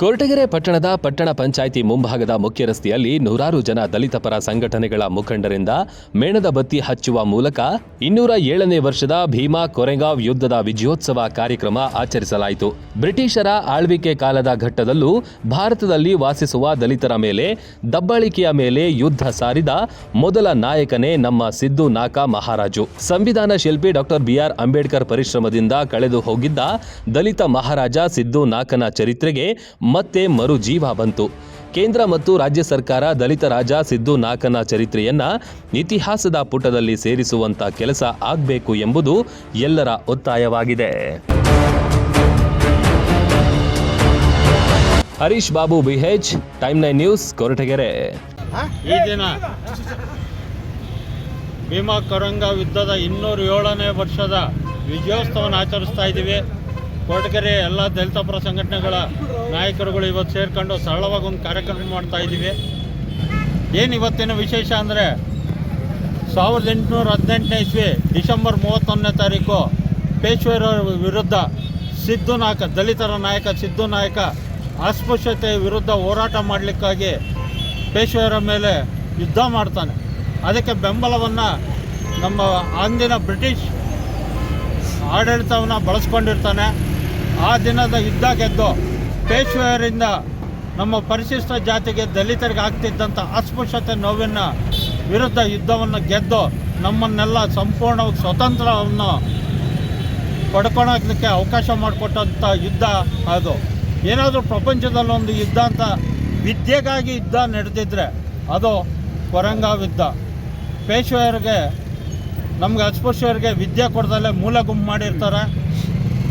ಕೊರಟಗೆರೆ ಪಟ್ಟಣದ ಪಟ್ಟಣ ಪಂಚಾಯಿತಿ ಮುಂಭಾಗದ ಮುಖ್ಯ ರಸ್ತೆಯಲ್ಲಿ ನೂರಾರು ಜನ ದಲಿತ ಪರ ಸಂಘಟನೆಗಳ ಮುಖಂಡರಿಂದ ಮೇಣದ ಬತ್ತಿ ಹಚ್ಚುವ ಮೂಲಕ ಇನ್ನೂರ ಏಳನೇ ವರ್ಷದ ಭೀಮಾ ಕೊರೆಗಾವ್ ಯುದ್ಧದ ವಿಜಯೋತ್ಸವ ಕಾರ್ಯಕ್ರಮ ಆಚರಿಸಲಾಯಿತು. ಬ್ರಿಟಿಷರ ಆಳ್ವಿಕೆ ಕಾಲದ ಘಟ್ಟದಲ್ಲೂ ಭಾರತದಲ್ಲಿ ವಾಸಿಸುವ ದಲಿತರ ಮೇಲೆ, ದಬ್ಬಾಳಿಕೆಯ ಮೇಲೆ ಯುದ್ಧ ಸಾರಿದ ಮೊದಲ ನಾಯಕನೇ ನಮ್ಮ ಸಿದ್ದು ನಾಕ ಮಹಾರಾಜು. ಸಂವಿಧಾನ ಶಿಲ್ಪಿ ಡಾಕ್ಟರ್ ಬಿಆರ್ ಅಂಬೇಡ್ಕರ್ ಪರಿಶ್ರಮದಿಂದ ಕಳೆದು ಹೋಗಿದ್ದ ದಲಿತ ಮಹಾರಾಜ ಸಿದ್ದು ನಾಕನ ಚರಿತ್ರೆಗೆ ಮತ್ತೆ ಮರು ಜೀವ ಬಂತು. ಕೇಂದ್ರ ಮತ್ತು ರಾಜ್ಯ ಸರ್ಕಾರ ದಲಿತ ರಾಜ ಸಿದ್ದು ನಾಕನ ಚರಿತ್ರೆಯನ್ನ ಇತಿಹಾಸದ ಪುಟದಲ್ಲಿ ಸೇರಿಸುವಂತ ಕೆಲಸ ಆಗಬೇಕು ಎಂಬುದು ಎಲ್ಲರ ಒತ್ತಾಯವಾಗಿದೆ. Harish Babu BH time nine news Koratagere. ಈ ದಿನ ಭೀಮಾ ಕೊರಂಗ ಯುದ್ಧದ ಇನ್ನೂರ ಏಳನೇ ವರ್ಷದ ವಿಜಯೋತ್ಸವನ ಆಚರಿಸ್ತಾ ಇದ್ದೀವಿ. ಕೊರಟಗೆರೆ ಎಲ್ಲ ದಲಿತ ಪರ ಸಂಘಟನೆಗಳ ನಾಯಕರುಗಳು ಇವತ್ತು ಸೇರಿಕೊಂಡು ಸರಳವಾಗಿ ಒಂದು ಕಾರ್ಯಕ್ರಮ ಮಾಡ್ತಾ ಇದ್ದೀವಿ. ಏನು ಇವತ್ತಿನ ವಿಶೇಷ ಅಂದರೆ ಸಾವಿರದ ಎಂಟುನೂರ ಹದಿನೆಂಟನೇ ಇಸ್ವಿ, ಡಿಸೆಂಬರ್ ಮೂವತ್ತೊಂದನೇ ತಾರೀಕು ಪೇಶ್ವರ ವಿರುದ್ಧ ಸಿದ್ದು ನಾಯಕ, ದಲಿತರ ನಾಯಕ ಸಿದ್ದು ನಾಯಕ ಅಸ್ಪೃಶ್ಯತೆಯ ವಿರುದ್ಧ ಹೋರಾಟ ಮಾಡಲಿಕ್ಕಾಗಿ ಪೇಶ್ವರ ಮೇಲೆ ಯುದ್ಧ ಮಾಡ್ತಾನೆ. ಅದಕ್ಕೆ ಬೆಂಬಲವನ್ನು ನಮ್ಮ ಅಂದಿನ ಬ್ರಿಟಿಷ್ ಆಡಳಿತವನ್ನು ಬಳಸ್ಕೊಂಡಿರ್ತಾನೆ. ಆ ದಿನದ ಯುದ್ಧ ಗೆದ್ದು ಪೇಶ್ವೆಯರಿಂದ ನಮ್ಮ ಪರಿಶಿಷ್ಟ ಜಾತಿಗೆ ದಲಿತರಿಗೆ ಆಗ್ತಿದ್ದಂಥ ಅಸ್ಪೃಶ್ಯತೆ ನೋವಿನ ವಿರುದ್ಧ ಯುದ್ಧವನ್ನು ಗೆದ್ದು ನಮ್ಮನ್ನೆಲ್ಲ ಸಂಪೂರ್ಣವಾಗಿ ಸ್ವತಂತ್ರವನ್ನು ಪಡ್ಕೊಳಕ್ಕೆ ಅವಕಾಶ ಮಾಡಿಕೊಟ್ಟಂಥ ಯುದ್ಧ ಅದು. ಏನಾದರೂ ಪ್ರಪಂಚದಲ್ಲಿ ಒಂದು ಯುದ್ಧ ಅಂತ ವಿದ್ಯೆಗಾಗಿ ಯುದ್ಧ ನಡೆದಿದ್ರೆ ಅದು ಕೊರಂಗಾವಿದ್ದ ಯುದ್ಧ. ಪೇಶ್ವೆಯರಿಗೆ, ನಮಗೆ ಅಸ್ಪೃಶ್ಯರಿಗೆ ವಿದ್ಯೆ ಕೊಡ್ದಲ್ಲೇ ಮೂಲ ಗುಂಪು ಮಾಡಿರ್ತಾರೆ.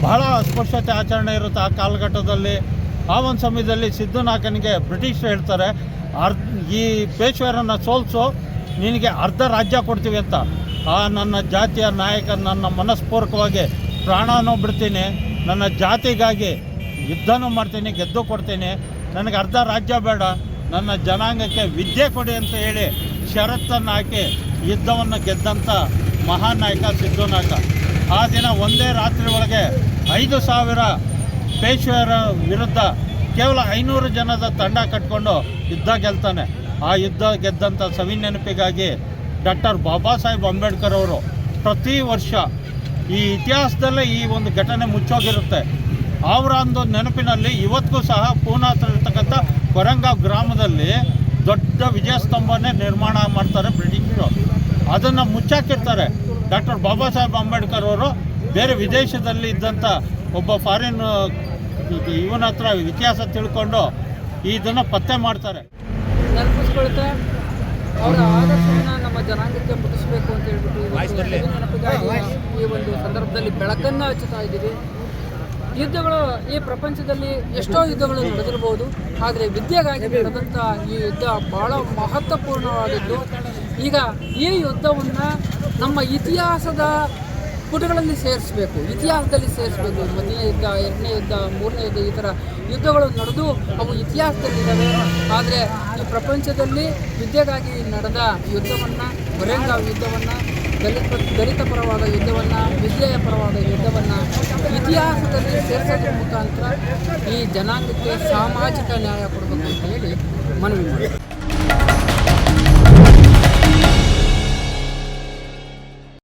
ಬಹಳ ಅಸ್ಪೃಶ್ಯತೆ ಆಚರಣೆ ಇರುತ್ತೆ ಆ ಕಾಲಘಟ್ಟದಲ್ಲಿ. ಆ ಒಂದು ಸಮಯದಲ್ಲಿ ಸಿದ್ಧನಾಥನಿಗೆ ಬ್ರಿಟಿಷ್ ಹೇಳ್ತಾರೆ ಅರ್ಧ ಈ ಪೇಶ್ವರನ್ನು ಸೋಲ್ಸು, ನಿನಗೆ ಅರ್ಧ ರಾಜ್ಯ ಕೊಡ್ತೀವಿ ಅಂತ. ಆ ನನ್ನ ಜಾತಿಯ ನಾಯಕ ನನ್ನ ಮನಸ್ಪೂರ್ವಕವಾಗಿ ಪ್ರಾಣನೂ ಬಿಡ್ತೀನಿ ನನ್ನ ಜಾತಿಗಾಗಿ ಯುದ್ಧನೂ ಮಾಡ್ತೀನಿ, ಗೆದ್ದು ಕೊಡ್ತೀನಿ. ನನಗೆ ಅರ್ಧ ರಾಜ್ಯ ಬೇಡ. ನನ್ನ ಜನಾಂಗಕ್ಕೆ ವಿದ್ಯೆ ಕೊಡಿ ಅಂತ ಹೇಳಿ ಷರತ್ತನ್ನು ಹಾಕಿ ಯುದ್ಧವನ್ನು ಗೆದ್ದಂಥ ಮಹಾನ್ ನಾಯಕ ಸಿದ್ಧನಾಯಕ ಆ ದಿನ ಒಂದೇ ರಾತ್ರಿ ಒಳಗೆ ಐದು ಸಾವಿರ ಪೇಶ್ವೆಯರ ವಿರುದ್ಧ ಕೇವಲ ಐನೂರು ಜನದ ತಂಡ ಕಟ್ಕೊಂಡು ಯುದ್ಧ ಗೆಲ್ತಾನೆ. ಆ ಯುದ್ಧ ಗೆದ್ದಂಥ ಸವಿ ನೆನಪಿಗಾಗಿ ಡಾಕ್ಟರ್ ಬಾಬಾ ಸಾಹೇಬ್ ಅಂಬೇಡ್ಕರ್ ಅವರು ಪ್ರತಿ ವರ್ಷ ಈ ಇತಿಹಾಸದಲ್ಲೇ ಈ ಒಂದು ಘಟನೆ ಮುಚ್ಚೋಗಿರುತ್ತೆ. ಅವರ ಒಂದು ನೆನಪಿನಲ್ಲಿ ಇವತ್ತಿಗೂ ಸಹ ಪೂನಾ ಹತ್ರ ಇರ್ತಕ್ಕಂಥ ಕೊರಂಗಾವ್ ಗ್ರಾಮದಲ್ಲಿ ದೊಡ್ಡ ವಿಜಯಸ್ತಂಭನೇ ನಿರ್ಮಾಣ ಮಾಡ್ತಾರೆ ಬ್ರಿಟಿಷರು ಅದನ್ನು ಮುಚ್ಚಾಕಿರ್ತಾರೆ. ಡಾಕ್ಟರ್ ಬಾಬಾ ಸಾಹೇಬ್ ಅಂಬೇಡ್ಕರ್ ಅವರು ಬೇರೆ ವಿದೇಶದಲ್ಲಿ ಇದ್ದಂಥ ಒಬ್ಬ ಫಾರಿನ್ ಇವನ ಹತ್ರ ಇತಿಹಾಸ ತಿಳ್ಕೊಂಡು ಇದನ್ನು ಪತ್ತೆ ಮಾಡ್ತಾರೆ. ನೆನಪಿಸ್ಕೊಳ್ತಾ ಅವರ ಆದರ್ಶವನ್ನು ನಮ್ಮ ಜನಾಂಗಕ್ಕೆ ಮುಟ್ಟಿಸಬೇಕು ಅಂತ ಹೇಳ್ಬಿಟ್ಟು ನೆನಪಿಗಾಗಿ ಈ ಒಂದು ಸಂದರ್ಭದಲ್ಲಿ ಬೆಳಕನ್ನು ಹಚ್ಚುತ್ತಾ ಇದ್ದೀವಿ. ಯುದ್ಧಗಳು ಈ ಪ್ರಪಂಚದಲ್ಲಿ ಎಷ್ಟೋ ಯುದ್ಧಗಳು ನಡೆದಿರಬಹುದು ಆದರೆ ವಿದ್ಯೆಗಾಗಿ ನಡೆದಂಥ ಈ ಯುದ್ಧ ಬಹಳ ಮಹತ್ವಪೂರ್ಣವಾದದ್ದು. ಈಗ ಈ ಯುದ್ಧವನ್ನು ನಮ್ಮ ಇತಿಹಾಸದ ಪುಟಗಳಲ್ಲಿ ಸೇರಿಸಬೇಕು, ಇತಿಹಾಸದಲ್ಲಿ ಸೇರಿಸಬೇಕು. ಮೊದಲನೇ ಯುದ್ಧ, ಎರಡನೇ ಯುದ್ಧ, ಮೂರನೇ ಯುದ್ಧ, ಈ ಥರ ಯುದ್ಧಗಳು ನಡೆದು ಅವು ಇತಿಹಾಸದಲ್ಲಿದ್ದಾವೆ ಆದರೆ ಈ ಪ್ರಪಂಚದಲ್ಲಿ ವಿದ್ಯೆಗಾಗಿ ನಡೆದ ಯುದ್ಧವನ್ನು ಕೊರೆಂಗಾವ್ ಯುದ್ಧವನ್ನು, ದಲಿತ ದಲಿತ ಪರವಾದ ಯುದ್ಧವನ್ನು ವಿದ್ಯೆಯ ಪರವಾದ ಯುದ್ಧವನ್ನು ಇತಿಹಾಸದಲ್ಲಿ ಸೇರಿಸೋದ್ರ ಮುಖಾಂತರ ಈ ಜನಾಂಗಕ್ಕೆ ಸಾಮಾಜಿಕ ನ್ಯಾಯ ಕೊಡಬೇಕು ಅಂತ ಹೇಳಿ ಮನವಿ ಮಾಡಿ